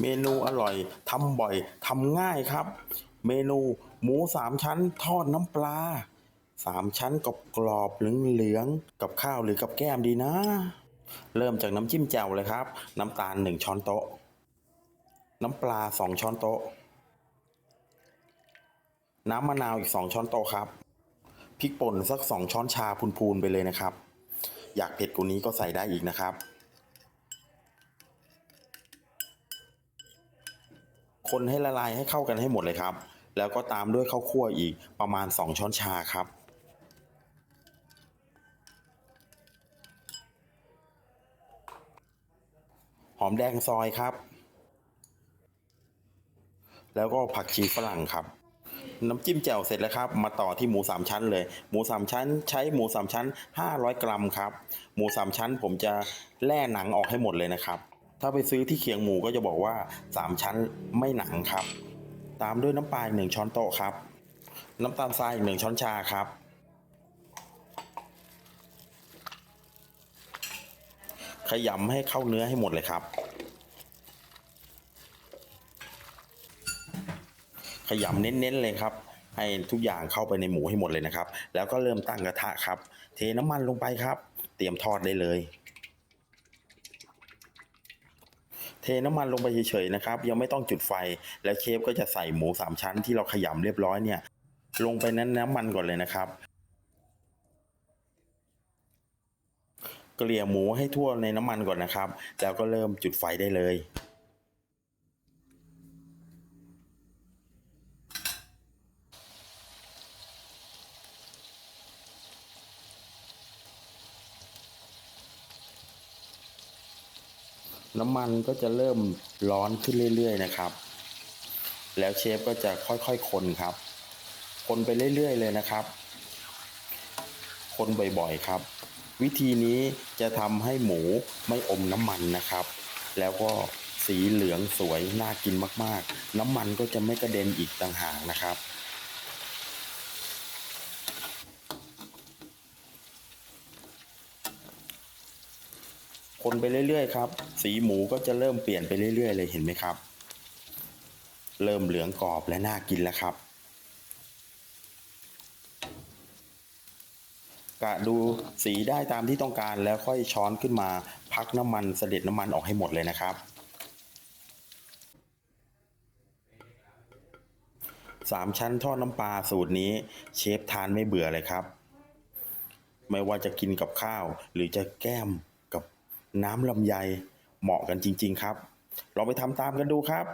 เมนูอร่อยทำบ่อยทำง่ายครับ เมนูหมูสามชั้นทอดน้ำปลาสามชั้นกรอบกรอบๆเหลืองๆกับข้าวหรือกับแก้มดีนะ เริ่มจากน้ำจิ้มแจ่วเลยครับ น้ำตาลหนึ่งช้อนโต๊ะ น้ำปลาสองช้อนโต๊ะ น้ำมะนาวอีกสองช้อนโต๊ะครับพริกป่นสักสองช้อนชาพูนๆไปเลยนะครับ อยากเผ็ดกว่านี้ก็ใส่ได้อีกนะครับ คนให้ละลายให้เข้ากันให้หมดเลยครับ แล้วก็ตามด้วยข้าวคั่วอีกประมาณ 2 ช้อนชาครับหอมแดงซอยครับ แล้วก็ผักชีฝรั่งครับ น้ำจิ้มแจ่วเสร็จแล้วครับ มาต่อที่หมูสามชั้นเลย หมูสามชั้น ใช้หมูสามชั้น 500 กรัมครับ หมูสามชั้นผมจะแล่หนังออกให้หมดเลยนะครับ ถ้าไปซื้อที่เคียงหมูก็จะบอกว่า 3 ชั้นไม่หนังครับ ตามด้วยน้ำปลาหนึ่งช้อนโต๊ะครับ น้ำตาลทรายหนึ่งช้อนชาครับ ขยำให้เข้าเนื้อให้หมดเลยครับ ขยำเน้นๆเลยครับ ให้ทุกอย่างเข้าไปในหมูให้หมดเลยนะครับ แล้วก็เริ่มตั้งกระทะครับ เทน้ำมันลงไปครับ เตรียมทอดได้เลย เทน้ำมันลงไปเฉยๆนะครับ ยังไม่ต้องจุดไฟ แล้วเชฟก็จะใส่หมูสามชั้นที่เราขยำเรียบร้อยเนี่ย ลงไปนั้นน้ำมันก่อนเลยนะครับ เกลี่ยหมูให้ทั่วในน้ำมันก่อนนะครับ แล้วก็เริ่มจุดไฟได้เลย น้ำมันก็จะเริ่มร้อนขึ้นเรื่อย ๆ นะครับ แล้วเชฟก็จะค่อยๆคนครับ คนไปเรื่อย ๆ เลยนะครับ คนบ่อยๆครับ วิธีนี้จะทำให้หมูไม่อมน้ำมันนะครับ แล้วก็สีเหลืองสวยน่ากินมากๆ น้ำมันก็จะไม่กระเด็นอีกต่างหากนะครับ คนไปเรื่อยๆครับ สีหมูก็จะเริ่มเปลี่ยนไปเรื่อยๆ เลยเห็นไหมครับ เริ่มเหลืองกรอบและน่ากินแล้วครับ กะดูสีได้ตามที่ต้องการแล้วค่อยช้อนขึ้นมาพักน้ำมันเสด็จน้ำมันออกให้หมดเลยนะครับ สามชั้นทอดน้ำปลาสูตรนี้เชฟทานไม่เบื่อเลยครับ ไม่ว่าจะกินกับข้าวหรือจะแก้ม น้ำลำไยเหมาะกันจริง ๆ ครับลองไปทำตามกันดูครับ